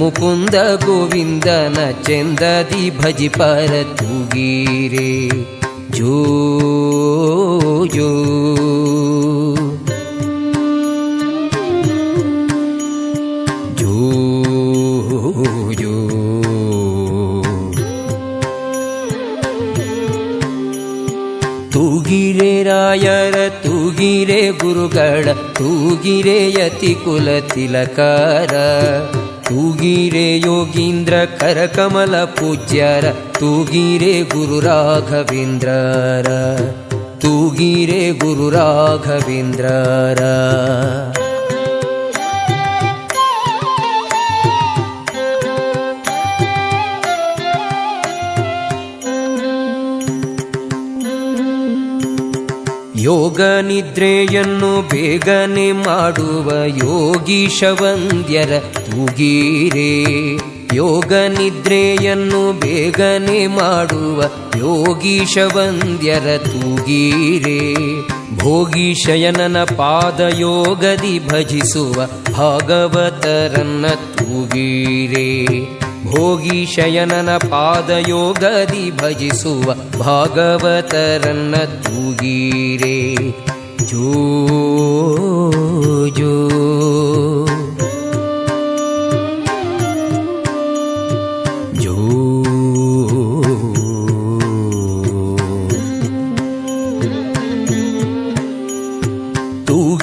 मुकुंद गोविंदन चंददि भज पर तुगीरे जो जो ತೂಗಿರೆ ರಾಯರ ತೂಗಿರೆ ಗುರುಗಳ ತೂಗಿರೆ ಯತಿ ಕುಲ ತಿಲಕಾರ ತೂಗಿರೆ ಯೋಗೀಂದ್ರ ಕರಕಮಲ ಪೂಜ್ಯರ ತೂಗಿರೆ ಗುರು ರಾಘವೇಂದ್ರರ ತೂಗಿರೆ ಗುರು ರಾಘವೇಂದ್ರರ. ಯೋಗ ನಿದ್ರೆಯನ್ನು ಬೇಗನೆ ಮಾಡುವ ಯೋಗೀಶವಂದ್ಯರ ತೂಗೀರೆ. ಯೋಗ ನಿದ್ರೆಯನ್ನು ಬೇಗನೆ ಮಾಡುವ ಯೋಗೀಶವಂದ್ಯರ ತೂಗೀರೆ. ಭೋಗೀಶಯನನ ಪಾದಯೋಗದಿ ಭಜಿಸುವ ಭಾಗವತರನ್ನ ತೂಗೀರೆ. ಭೋಗಿ ಶಯನನ ಪಾದಯೋಗದಿ ಭಜಿಸುವ ಭಾಗವತರನ್ನ ತೂಗೀರೇ. ಜೋ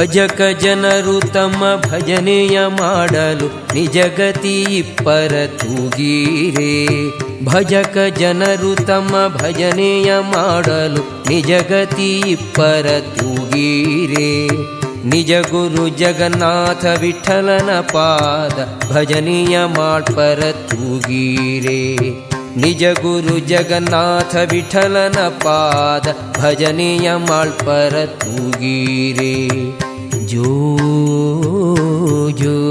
ಭಜಕ ಜನರು ತಮ್ಮ ಭಜನೆಯ ಮಾಡಲು ನಿಜಗತಿ ಇಪ್ಪರ ತೂಗೀರೆ. ಭಜಕ ಜನರು ತಮ್ಮ ಭಜನೆಯ ಮಾಡಲು ನಿಜಗತಿ ಇಪ್ಪರ ತೂಗೀರೆ. ನಿಜ ಗುರು ಜಗನ್ನಾಥ ವಿಠಲನ ಪಾದ ಭಜನೆಯ ಮಾಡ್ಪರ ತೂಗೀರೆ. निजगुरु जगन्नाथ विठलनपाद भजनीयमळ् परतु गीरे। जो जो।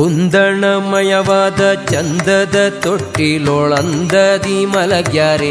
ಕುಂದಣಮಯವಾದ ಚಂದದ ತೊಟ್ಟಿಲೊಳಂದದಿ ಮಲಗ್ಯಾರೆ